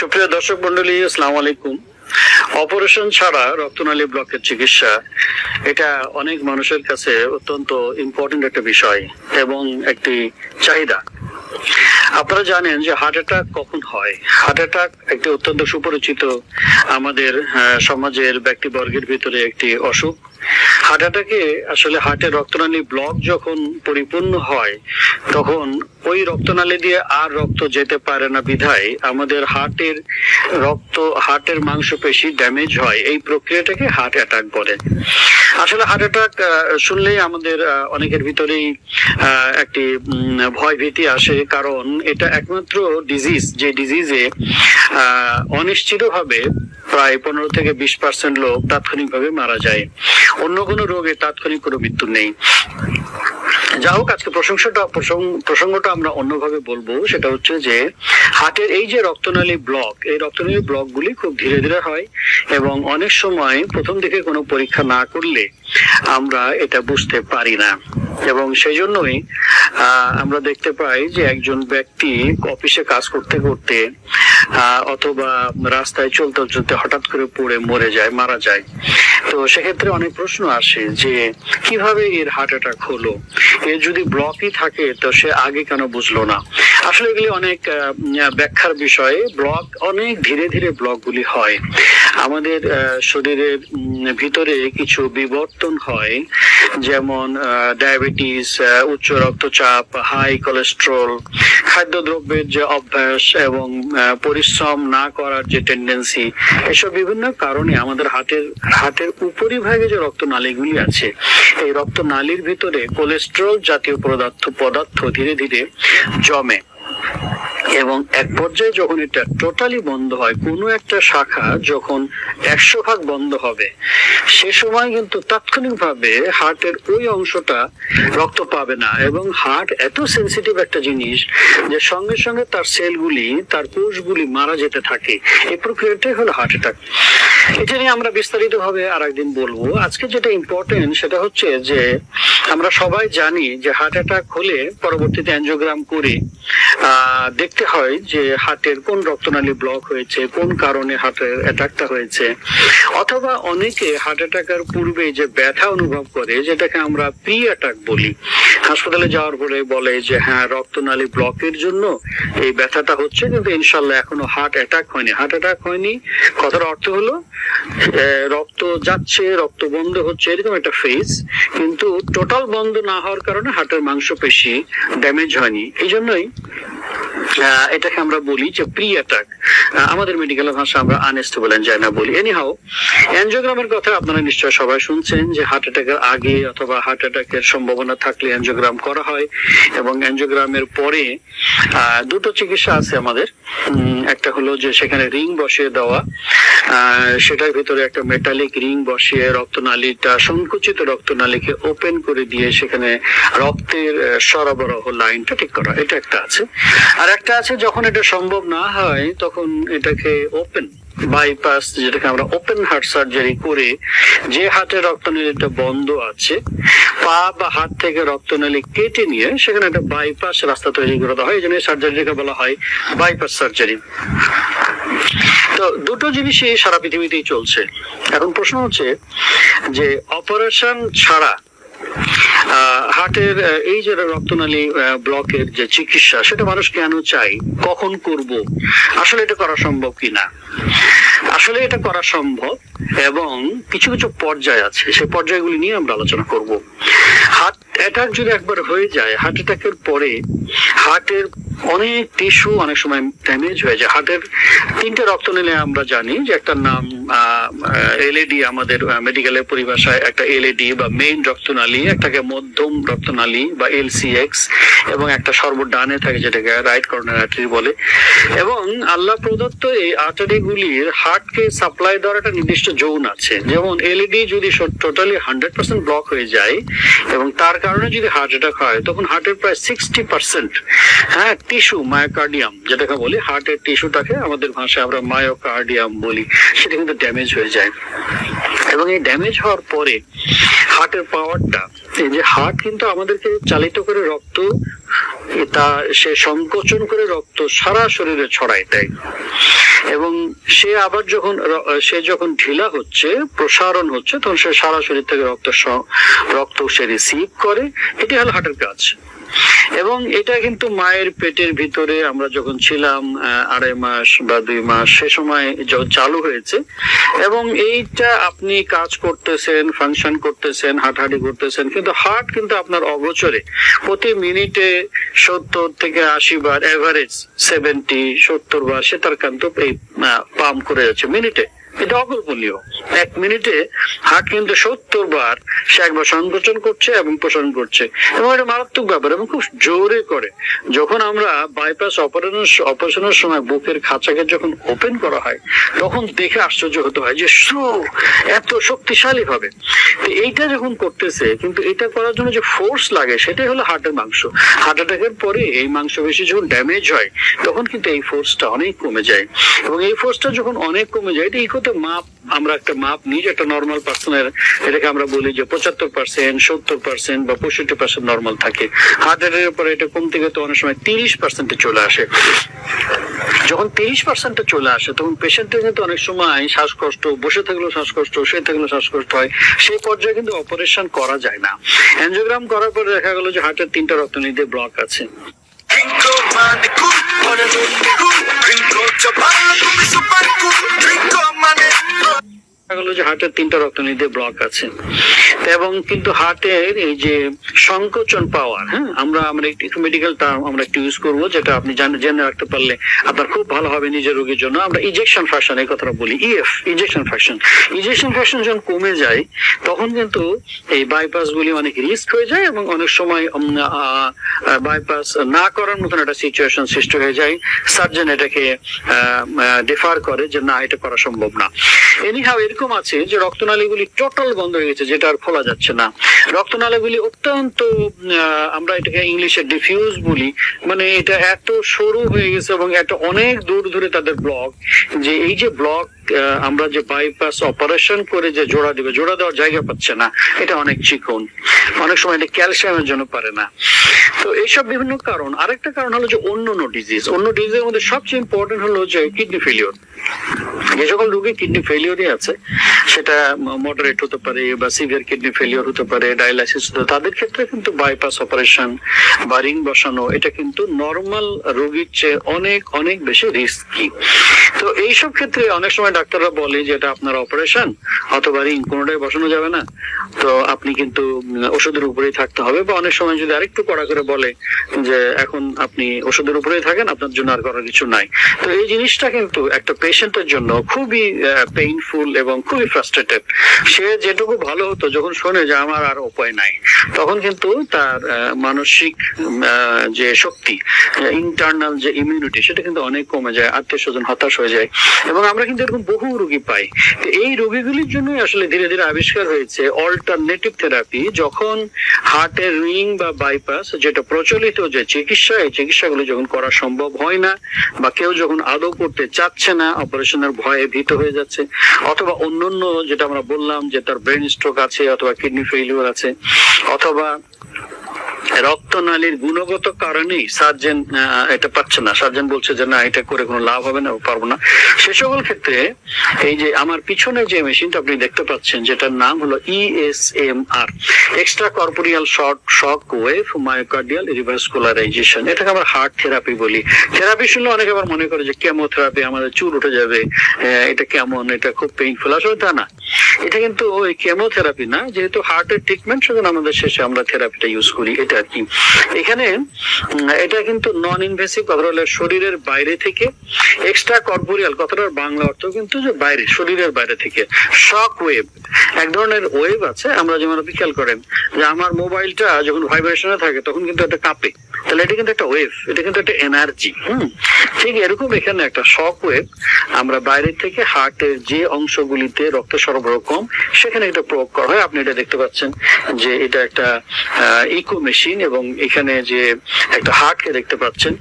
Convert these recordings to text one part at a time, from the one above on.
সুপ্রিয় দর্শক মন্ডলী, আসসালামু আলাইকুম। অপারেশন ছাড়া রক্তনালী ব্লকের চিকিৎসা, এটা অনেক মানুষের কাছে অত্যন্ত ইম্পর্টেন্ট একটা বিষয় এবং একটি চাহিদা। আপনারা জানেন যে হার্ট অ্যাটাক কখন হয়? হার্ট অ্যাটাক একটি অত্যন্ত সুপরিচিত আমাদের সমাজের ব্যক্তিবর্গের ভিতরে একটি অসুখ। হার্ট অ্যাটাকে আসলে হার্টের রক্তনালী ব্লক যখন পরিপূর্ণ হয়, তখন ওই রক্তনালী দিয়ে আর রক্ত যেতে পারে না বিধায় আমাদের হার্টের রক্ত হার্টের মাংসপেশি ড্যামেজ হয়। এই প্রক্রিয়াটাকে হার্ট অ্যাটাক বলে। আসলে হার্ট অ্যাটাক শুনলেই আমাদের অনেকের ভিতরেই একটি ভয় ভীতি আসে। কারণ এটা একমাত্র ডিজিজ যে ডিজিজে অনিশ্চিতভাবে প্রায় পনেরো থেকে বিশ পার্সেন্ট লোক তাৎক্ষণিকভাবে মারা যায়। অন্য কোনো রোগে তাৎক্ষণিক কোনো মৃত্যু নেই। যা হোক, আজকে প্রশংসাটা প্রসঙ্গ- প্রসঙ্গটা আমরা অন্যভাবে বলব। সেটা হচ্ছে যে হার্টের এই যে রক্তনালী ব্লক, এই রক্তনালী ব্লক গুলি খুব ধীরে ধীরে হয় এবং অনেক সময় প্রথম দিকে কোনো পরীক্ষা না করলে আমরা এটা বুঝতে পারি না। এবং সেই জন্যই আমরা দেখতে পাই যে একজন ব্যক্তি অফিসে কাজ করতে করতে অথবা রাস্তায় চলতে চলতে হঠাৎ করে পড়ে, মরে যায়, মারা যায়। তো সেক্ষেত্রে অনেক প্রশ্ন আসে যে, কীভাবে এর হার্ট অ্যাটাক হলো? এর যদি ব্লকই থাকে, তো সে আগে কেন বুঝলো না? আসলে এগুলি অনেক ব্যাখ্যার বিষয়ে। ব্লক অনেক ধীরে ধীরে ব্লকগুলি হয়। আমাদের শরীরের ভিতরে কিছু বিবর্তন হয়, যেমন ডায়াবেটিস উচ্চ রক্তচাপ, হাই কোলেস্ট্রল, খাদ্যদ্রব্যের যে অভ্যাস এবং পরিশ্রম না করার যে টেন্ডেন্সি এসব বিভিন্ন কারণে আমাদের হাতের হার্টের উপরিভাগে যে রক্তনালীগুলি আছে, এই রক্তনালীর ভিতরে কোলেস্ট্রল জাতীয় পদার্থ পদার্থ ধীরে ধীরে জমে। এবং এক পর্যায়ে যখন এটা টোটালি বন্ধ হয়, কোনো একটা শাখা যখন একশো ভাগ বন্ধ হবে, সে সময় কিন্তু তাৎক্ষণিকভাবে হার্টের ওই অংশটা রক্ত পাবে না এবং হার্ট এত সেন্সিটিভ একটা জিনিস যে সঙ্গে সঙ্গে তার সেলগুলি তার কোষগুলি মারা যেতে থাকে। এই প্রক্রিয়াটাই হলো হার্ট অ্যাটাক এটা নিয়ে আমরা বিস্তারিত ভাবে আর একদিন বলব। আজকে যেটা ইম্পর্টেন্ট সেটা হচ্ছে যে, আমরা সবাই জানি যে হার্ট অ্যাটাক হলে পরবর্তীতে অ্যাঞ্জিওগ্রাম করে দেখতে হয় যে হার্টের কোন রক্তনালী ব্লক হয়েছে, কোন কারণে হার্টের অ্যাটাকটা হয়েছে। অথবা অনেকে হার্ট অ্যাটাকের পূর্বে যে ব্যথা অনুভব করে, যেটাকে আমরা প্রি অ্যাটাক বলি, হাসপাতালে যাওয়ার পরে বলে যে হ্যাঁ রক্তনালী ব্লকের জন্য এই ব্যথাটা হচ্ছে, কিন্তু ইনশাল্লাহ এখনও হার্ট অ্যাটাক হয়নি। হার্ট অ্যাটাক হয়নি, কথার অর্থ হলো রক্ত যাচ্ছে, রক্ত বন্ধ হচ্ছে, এরকম একটা ফেজ কিন্তু টোটাল বন্ধ না হওয়ার কারণে হার্টের মাংসপেশি ড্যামেজ হয়নি। এই জন্যই এটাকে আমরা বলি যে প্রি অ্যাটাক। আমাদের মেডিকেল ভাষা আমরা আনস্টেবল এনজাইনা বলি। এনিহাও অ্যানজিওগ্রামের কথা আপনারা নিশ্চয় সবাই শুনছেন যে হার্ট অ্যাটাকের আগে অথবা হার্ট অ্যাটাকের সম্ভাবনা থাকলে অ্যানজিওগ্রাম করা হয় এবং অ্যানজিওগ্রামের পরে দুটো চিকিৎসা আছে আমাদের। একটা হলো যে সেখানে রিং বসিয়ে দেওয়া সেটার ভিতরে একটা মেটালিক রিং বসিয়ে রক্তনালীটা, সংকুচিত রক্তনালীকে ওপেন করে দিয়ে সেখানে রক্তের সরবরাহ লাইনটা ঠিক করা। এটা একটা আছে। আর একটা আছে, যখন এটা সম্ভব না হয়, তখন এটাকে ওপেন বাইপাস যেটাকে আমরা ওপেন হার্ট সার্জারি করে যে হাতে রক্তনালীটা বন্ধ আছে, পা বা হাত থেকে রক্তনালী কেটে নিয়ে সেখানে একটা বাইপাস রাস্তা তৈরি করে দেওয়া হয়। এই জন্য সার্জারিটাকে বলা হয় বাইপাস সার্জারি তো দুটো জিনিসই সারা পৃথিবীতেই চলছে। এখন প্রশ্ন হচ্ছে যে অপারেশন ছাড়া হার্টের আহ, এই যে রক্তনালী ব্লকের যে চিকিৎসা সেটা মানুষ কেন চাই কখন করব? আসলে এটা করা সম্ভব কিনা? আসলে এটা করা সম্ভব এবং কিছু কিছু পর্যায় আছে। সেই পর্যায়গুলি নিয়ে আমরা আলোচনা করব। হার্ট অ্যাটাক যদি একবার হয়ে যায় হার্ট অ্যাটাকের পরে হার্টের অনেক টিস্যু অনেক সময় ড্যামেজ হয়ে যায়। হার্টের তিনটে রক্তনালী আমরা জানি যে একটা নাম এলএডি আমাদের মেডিকেলের পরিভাষায় একটা এলএডি বা মেইন রক্তনালী, একটাকে মধ্যম রক্তনালী বা এলসিএক্স এবং একটা সর্ব সর্বডানে থাকে যেটাকে রাইট কর্নার আর্টারি বলে। এবং আল্লাহ প্রদত্ত এই আর্টারি গুলির হার্টকে সাপ্লাই দেওয়ার একটা নির্দিষ্ট জোন আছে। যেমন এলইডি যদি টোটালি হান্ড্রেড পার্সেন্ট ব্লক হয়ে যায় এবং তার কারণে যদি হার্ট অ্যাটাক হয়, তখন হার্টের প্রায় সিক্সটি পার্সেন্ট হ্যাঁ টিস্যু মায়োকার্ডিয়াম যেটাকে বলি হার্টের টিস্যুটাকে আমাদের ভাষায় আমরা মায়োকার্ডিয়াম বলি। সেটা কিন্তু ড্যামেজ হয়ে যায়। এবং এই ড্যামেজ হওয়ার পরে হার্টের পাওয়ারটা যে হার্ট কিন্তু আমাদেরকে চালিত করে রক্ত তা সে সংকোচন করে রক্ত সারা শরীরে ছড়ায় দেয়। এবং সে আবার যখন সে যখন ঢিলা হচ্ছে, প্রসারণ হচ্ছে, তখন সে সারা শরীর থেকে রক্ত রক্ত সে রিসিভ করে। এটি হলো হার্টের কাজ। এবং এটা কিন্তু মায়ের পেটের ভিতরে আমরা যখন ছিলাম আড়াই মাস বা দুই মাস, সে সময় য- চালু হয়েছে। এবং এইটা আপনি কাজ করতেছেন ফাংশন করতেছেন, হাঁটাহাঁটি করতেছেন, কিন্তু হার্ট কিন্তু আপনার অগোচরে। প্রতি মিনিটে সত্তর থেকে আশি বার এভারেজ সেভেন্টি সত্তর বার সে তার কিন্তু এই পাম্প করে যাচ্ছে মিনিটে। এটা অকল্পনীয়। এক মিনিটে কিন্তু সত্তর বার সে একবার সংকোচন করছে এবং করছে। এবং এটা মারাত্মক ব্যাপার এবং খুব জোরে করে। যখন আমরা বাইপাস অপারেশন অপারেশনের সময় বুকের খাঁচাকে যখন ওপেন করা হয়, তখন দেখে আশ্চর্য হতে হয় যে সু এত শক্তিশালী তো এইটা যখন করতেছে, কিন্তু এটা করার জন্য যে ফোর্স লাগে, সেটাই হলো হার্টের মাংস। হার্ট অ্যাটাকের পরে এই মাংস বেশি যখন ড্যামেজ হয়, তখন কিন্তু এই ফোর্সটা অনেক কমে যায়। এবং এই ফোর্সটা যখন অনেক কমে যায়, এটা ইকোতে মাপ আমরা একটা মাপ একটা নর্মাল পার্সনের এটাকে আমরা বলি যে পঁচাত্তর পার্সেন্ট সত্তর পার্সেন্ট বা পঁয়ষট্টি পার্সেন্ট নর্মাল থাকে হার্ট অ্যাটাকের পরে এটা কমতে গেলে অনেক সময় তিরিশ পার্সেন্টে চলে আসে যখন তিরিশ পার্সেন্টে চলে আসে তখন পেশেন্টের কিন্তু অনেক সময় শ্বাসকষ্ট বসে থাকলেও শ্বাসকষ্ট শুয়ে থাকলেও শ্বাসকষ্ট হয় সেই পর্যায়ে কিন্তু অপারেশন করা যায় না অ্যানজিওগ্রাম করার পরে দেখা গেল যে হার্টের তিনটা রক্তনীতে ব্লক আছে Trinco mane cool, pone donde cool. Drink, Trinco chapala, come super cool. দেখা গেল যে হার্টের তিনটা রক্তনীতে ব্লক আছে। এবং কিন্তু হার্টের এই যে সংকোচন পাওয়ার হ্যাঁ আমরা আমরা একটু মেডিকেল টার্ম আমরা একটু ইউজ করব, যেটা আপনি জেনে রাখতে পারলে আপনার খুব ভালো হবে নিজের রোগীর জন্য। আমরা ইজেকশন ফ্যাশন এই কথাটা বলি EF ejection fraction ejection fraction যখন কমে যায়, তখন কিন্তু এই বাইপাস গুলি অনেক রিস্ক হয়ে যায় এবং অনেক সময় বাইপাস না করার মতন একটা সিচুয়েশন সৃষ্টি হয়ে যায়। সার্জন এটাকে ডিফার করে যে না, এটা করা সম্ভব না। এনিহাও এরকম আছে যে রক্তনালীগুলি টোটাল বন্ধ হয়ে গেছে, যেটা আর খোলা যাচ্ছে না। রক্তনালীগুলি অত্যন্ত আমরা এটাকে ইংলিশে ডিফিউজ বলি। মানে এটা এত সরু হয়ে গেছে এবং এত অনেক দূর ধরে তাদের ব্লক যে এই যে ব্লক আমরা যে বাইপাস অপারেশন করে যে জোড়া দিবে, জোড়া দেওয়ার জায়গা পাচ্ছে না, এটা অনেক চিকন। অনেক সময় এটা ক্যালসিয়ামের জন্য পারে না। তো এইসব বিভিন্ন কারণ। আরেকটা কারণ হলো যে অন্য অন্য ডিজিজ অন্য ডিজিজের মধ্যে সবচেয়ে ইম্পর্টেন্ট হলো যে কিডনি ফেলিওর যে সকল রোগী কিডনি ফেলিওরই আছে, সেটা মডারেট হতে পারে বা সিভিয়ার কিডনি ফেলিওর হতে পারে ডায়ালাইসিস হতে তাদের ক্ষেত্রে কিন্তু বাইপাস অপারেশন বা রিং বসানো, এটা কিন্তু নর্মাল রোগীর চেয়ে অনেক অনেক বেশি রিস্কি তো এইসব ক্ষেত্রে অনেক সময় ডাক্তাররা বলে যে এটা আপনার অপারেশন, অথবা রিং কোনোটাই বসানো যাবে না। তো আপনি কিন্তু ওষুধের উপরেই থাকতে হবে। বা অনেক সময় যদি আরেকটু কড়া করে বলে যে এখন আপনি ওষুধের উপরেই থাকেন, আপনার জন্য আর করার কিছু নাই। তো এই জিনিসটা কিন্তু একটা পেশেন্টের জন্য খুবই পেইনফুল এবং খুবই ফ্রাস্ট্রেটেড সে যেটুকু ভালো হতো, যখন শোনে যে আমার আর উপায় নাই, তখন কিন্তু তার মানসিক যে শক্তি ইন্টারনাল যে ইমিউনিটি সেটা কিন্তু অনেক কমে যায়, আত্মীয় স্বজন হতাশ হয়ে যায়। এবং আমরা কিন্তু এরকম বহু রোগী পাই এই রোগীগুলির জন্যই আসলে ধীরে ধীরে আবিষ্কার হয়েছে অল্টারনেটিভ থেরাপি যখন হার্টের রিং বা বাইপাস যেটা প্রচলিত যে চিকিৎসা, এই চিকিৎসাগুলো যখন করা সম্ভব হয় না, বা কেউ যখন আদৌ করতে চাচ্ছে না অপারেশনের ভয়ে ভীত হয়ে যাচ্ছে, অথবা অন্যান্য যেটা আমরা বললাম যে তার ব্রেন স্ট্রোক আছে, অথবা কিডনি ফেলিওর আছে, অথবা রক্তনালীর গুণগত কারণেই সার্জেন এটা পাচ্ছে না। সার্জেন বলছে যে না, এটা করে কোনো লাভ হবে না পারব না। সে সকল ক্ষেত্রে এই যে আমার পিছনে যে মেশিনটা আপনি দেখতে পাচ্ছেন, যেটার নাম হলো ESMR extra corporeal short shock wave myocardial revascularization এটাকে আমরা হার্ট থেরাপি বলি। থেরাপি শুনলে অনেকে আবার মনে করে যে কেমোথেরাপি আমাদের চুল উঠে যাবে এটা কেমন, এটা খুব পেইনফুল আসলে তা না। এটা কিন্তু ওই কেমোথেরাপি না, যেহেতু হার্টের ট্রিটমেন্ট সেজন্য আমাদের শেষে আমরা থেরাপিটা ইউজ করি। এটা আর কি। এখানে এটা কিন্তু নন ইনভেসিভ কথা হলো শরীরের বাইরে থেকে এক্সট্রা কর্পোরিয়াল কথাটার বাংলা অর্থ কিন্তু যে বাইরে, শরীরের বাইরে থেকে। শক ওয়েভ এক ধরনের ওয়েভ আছে, আমরা যেমন আপনি খেয়াল করেন, যে আমার মোবাইলটা যখন ভাইব্রেশনে থাকে, তখন কিন্তু এটা কাঁপে। তাহলে এটা কিন্তু একটা ওয়েভ এটা কিন্তু একটা এনার্জি হুম? ঠিক এরকম এখানে একটা শক ওয়েভ আমরা বাইরে থেকে হার্টের যে অংশগুলিতে রক্ত সরবরাহ কম, সেখানে এটা প্রয়োগ করা হয়। আপনি এটা দেখতে পাচ্ছেন যে এটা একটা ইকো মেশিন এবং এখানে যে একটা হার্টকে দেখতে পাচ্ছেন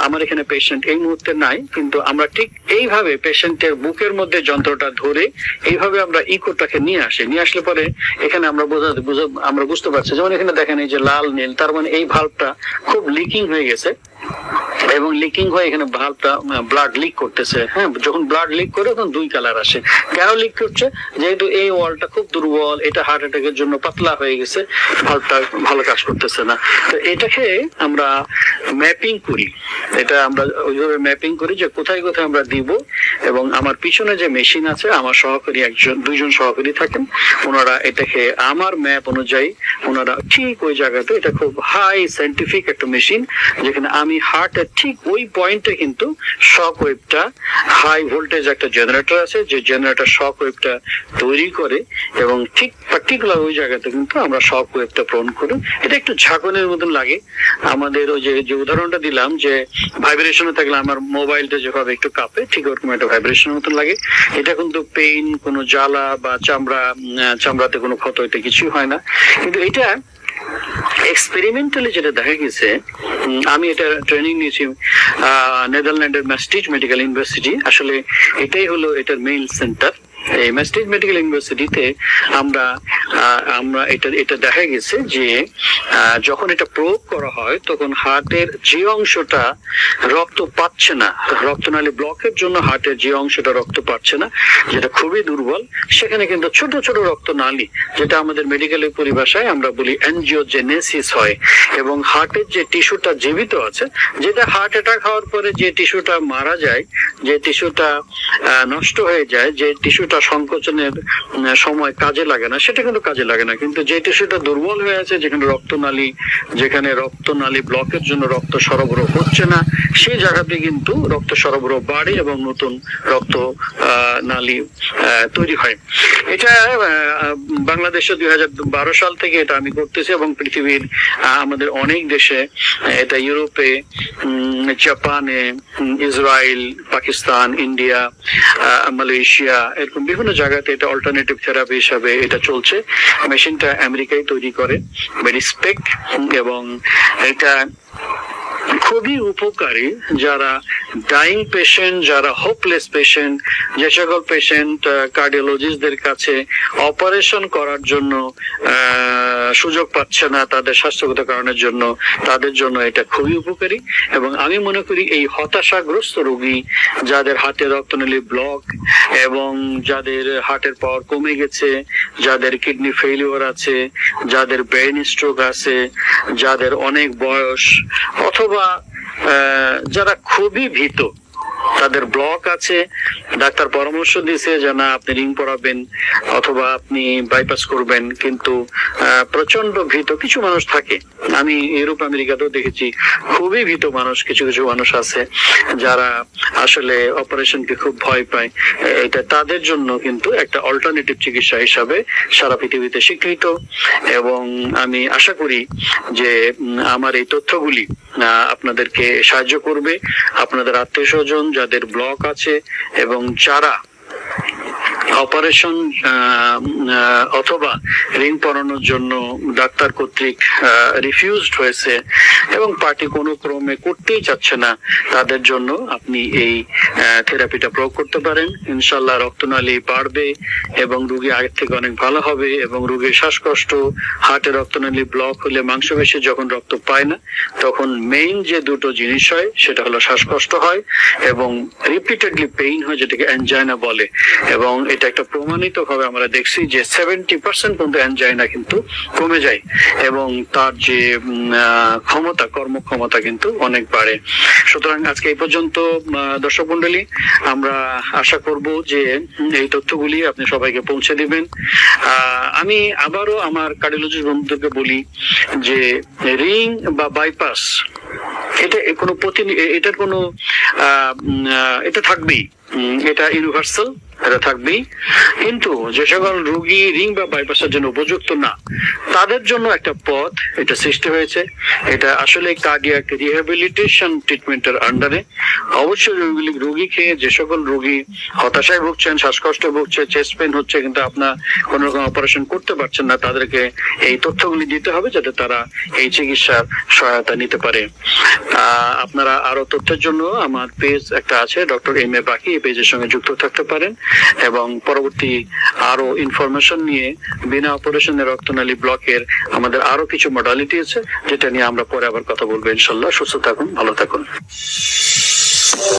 আমার এখানে পেশেন্ট এই মুহূর্তে নাই, কিন্তু আমরা ঠিক এইভাবে পেশেন্টের বুকের মধ্যে যন্ত্রটা ধরে এইভাবে আমরা ইকোটাকে নিয়ে আসি। নিয়ে আসলে পরে এখানে আমরা বোঝা, বুঝা- আমরা বুঝতে পারছি। যেমন এখানে দেখেন এই যে লাল নীল, তার মানে এই ভাল্বটা খুব লিকিং হয়ে গেছে। এবং লিকিং হয়ে এখানে ভালভটা ব্লাড লিক করতেছে। হ্যাঁ যখন ব্লাড লিক করে তখন দুই কালার আসে। কেন লিক করছে? যেহেতু এই ওয়ালটা খুব দুর্বল, এটা হার্ট অ্যাটাকের জন্য পাতলা হয়ে গেছে ভালভটা ভালো কাজ করতেছে না। তো এটাকে আমরা ম্যাপিং করি। এটা আমরা ওইভাবে ম্যাপিং করি যে কোথায় কোথায় আমরা দিব এবং আমার পিছনে যে মেশিন আছে, আমার সহকারী একজন, দুইজন সহকারী থাকেন, ওনারা এটাকে আমার ম্যাপ অনুযায়ী, ওনারা ঠিক ওই জায়গাতে, এটা খুব হাই সাইন্টিফিক একটা মেশিন যেখানে আমি হার্টের ঠিক ওই পয়েন্টে কিন্তু শক ওয়েভটা হাই ভোল্টেজ একটা জেনারেটর আছে, যে জেনারেটর শক ওয়েভটা তৈরি করে এবং ঠিক পার্টিকুলার ওই জায়গাতে কিন্তু আমরা শক ওয়েভটা প্রণ করি। এটা একটু ঝাঁকনের মতন লাগে। আমাদের ওই যে যে উদাহরণটা দিলাম যে ভাইব্রেশনে থাকলে আমার মোবাইলটা যেভাবে একটু কাঁপে, ঠিক ওরকম একটা ভাইব্রেশনের মতন লাগে। এটা কিন্তু পেইন কোনো জ্বালা বা চামড়া চামড়াতে কোনো ক্ষত হইতে কিছুই হয় না। কিন্তু এটা এক্সপেরিমেন্টালি যেটা দেখা গেছে আমি এটা ট্রেনিং নিয়েছি নেদারল্যান্ডের ম্যাস্টিজ মেডিকেল ইউনিভার্সিটি আসলে এটাই হলো এটার মেইন সেন্টার ম্যাস্টিজ মেডিকেল ইউনিভার্সিটিতে আমরা আমরা এটা এটা দেখা গেছে যে যখন এটা প্রয়োগ করা হয়, তখন হার্টের যে অংশটা রক্ত পাচ্ছে না, রক্তনালী ব্লকের জন্য হার্টের যে অংশটা রক্ত পাচ্ছে না, যেটা খুবই দুর্বল, সেখানে কিন্তু ছোট ছোট রক্তনালী, যেটা আমাদের মেডিকেলের পরিভাষায় আমরা বলি অ্যানজিওজেনেসিস হয়, এবং হার্টের যে টিস্যুটা জীবিত আছে, যেটা হার্ট অ্যাটাক হওয়ার পরে যে টিস্যুটা মারা যায়, যে টিস্যুটা নষ্ট হয়ে যায়, যে টিস্যুটা সংকোচনের সময় কাজে লাগে না, সেটা কিন্তু কাজে লাগে না। কিন্তু যে টিস্যুটা দুর্বল হয়ে আছে, যেখানে রক্তনালী যেখানে রক্তনালী ব্লকের জন্য রক্ত সরবরাহ হচ্ছে না, সেই জায়গাতে কিন্তু রক্ত সরবরাহ বাড়ে এবং নতুন রক্ত নালী তৈরি হয়। এটা বাংলাদেশে দুই হাজার বারো সাল থেকে এটা আমি করতেছি এবং পৃথিবীর আমাদের অনেক দেশে, এটা ইউরোপে জাপানে ইসরায়েল পাকিস্তান, ইন্ডিয়া মালয়েশিয়া, এরকম বিভিন্ন জায়গাতে এটা অল্টারনেটিভ থেরাপি হিসাবে এটা চলছে। মেশিনটা আমেরিকায় তৈরি করে। স্পেক এবং এটা খুবই উপকারী যারা ডাইং পেশেন্ট যারা হোপলেস পেশেন্ট যে সকল পেশেন্ট কার্ডিওলজিস্টদের কাছে অপারেশন করার জন্য সুযোগ পাচ্ছে না তাদের স্বাস্থ্যগত কারণের জন্য, তাদের জন্য এটা খুবই উপকারী। এবং আমি মনে করি এই হতাশাগ্রস্ত রোগী যাদের হাতে রক্তনালী ব্লক এবং যাদের হার্টের পাওয়ার কমে গেছে, যাদের কিডনি ফেলিওর আছে, যাদের ব্রেন স্ট্রোক আছে, যাদের অনেক বয়স, অথবা যারা খুবই ভীত তাদের ব্লক আছে। ডাক্তার পরামর্শ দিয়েছে যে, না, আপনি রিং পরাবেন অথবা আপনি বাইপাস করবেন। কিন্তু প্রচণ্ড ভীত কিছু মানুষ থাকে। আমি ইউরোপ, আমেরিকাতেও দেখেছি, খুবই ভীত মানুষ, কিছু কিছু মানুষ আছে যারা আসলে অপারেশনকে খুব ভয় পায়। এটা তাদের জন্য কিন্তু একটা অল্টারনেটিভ চিকিৎসা হিসাবে সারা পৃথিবীতে স্বীকৃত। এবং আমি আশা করি যে আমার এই তথ্যগুলি আপনাদেরকে সাহায্য করবে। আপনাদের আত্মীয় স্বজন যাদের ব্লক আছে এবং যারা অপারেশন অথবা রিং পরানোর জন্য ডাক্তার কর্তৃক রিফিউজড হয়েছে এবং পার্টি কোনো ক্রমে করতেই চাচ্ছে না, তাদের জন্য আপনি এই থেরাপিটা প্রয়োগ করতে পারেন। ইনশাল্লাহ রক্তনালী বাড়বে এবং রোগী আগের থেকে অনেক ভালো হবে এবং রুগীর শ্বাসকষ্ট, হার্টে রক্তনালী ব্লক হলে মাংসপেশি যখন রক্ত পায় না, তখন মেইন যে দুটো জিনিস হয়, সেটা হলো শ্বাসকষ্ট হয় এবং রিপিটেডলি পেইন হয়, যেটাকে অ্যানজাইনা বলে। এবং এটা একটা প্রমাণিত ভাবে আমরা দেখছি যে সেভেন্টি পার্সেন্ট পর্যন্ত অ্যানজাইনা কিন্তু কমে যায় এবং তার যে ক্ষমতা, কর্মক্ষমতা কিন্তু অনেক বাড়ে। সুতরাং আজকে এই পর্যন্ত দর্শক মন্ডলী আমরা আশা করব যে এই তথ্যগুলি আপনি সবাইকে পৌঁছে দিবেন। আমি আবারও আমার কার্ডিওলজিস্ট বন্ধুদেরকে বলি যে, রিং বা বাইপাস এটা কোনো প্রতি এটার কোনো এটা থাকবেই। এটা ইউনিভার্সাল এটা থাকবেই। কিন্তু যে সকল রোগী, রিং বা বাইপাসের জন্য উপযুক্ত না, তাদের জন্য একটা পথ এটা সৃষ্টি হয়েছে। এটা আসলে কার্ডিয়াক রিহ্যাবিলিটেশন ট্রিটমেন্টের আন্ডারে অবশ্যই রোগী রোগীকে যে সকল রোগী হতাশায় ভুগছেন, শ্বাসকষ্ট ভুগছে চেস্ট পেন হচ্ছে, কিন্তু আপনার কোনো রকম অপারেশন করতে পারছেন না, তাদেরকে এই তথ্যগুলি দিতে হবে যাতে তারা এই চিকিৎসার সহায়তা নিতে পারে। আপনারা আরও তথ্যের জন্য আমার পেজ একটা আছে ডক্টর এম এ বাকি এই পেজের সঙ্গে যুক্ত থাকতে পারেন। এবং পরবর্তী আরও ইনফরমেশন নিয়ে বিনা অপারেশনের রক্তনালী ব্লকের আমাদের আরও কিছু মডালিটি আছে, যেটা নিয়ে আমরা পরে আবার কথা বলব ইনশাল্লাহ। সুস্থ থাকুন, ভালো থাকুন।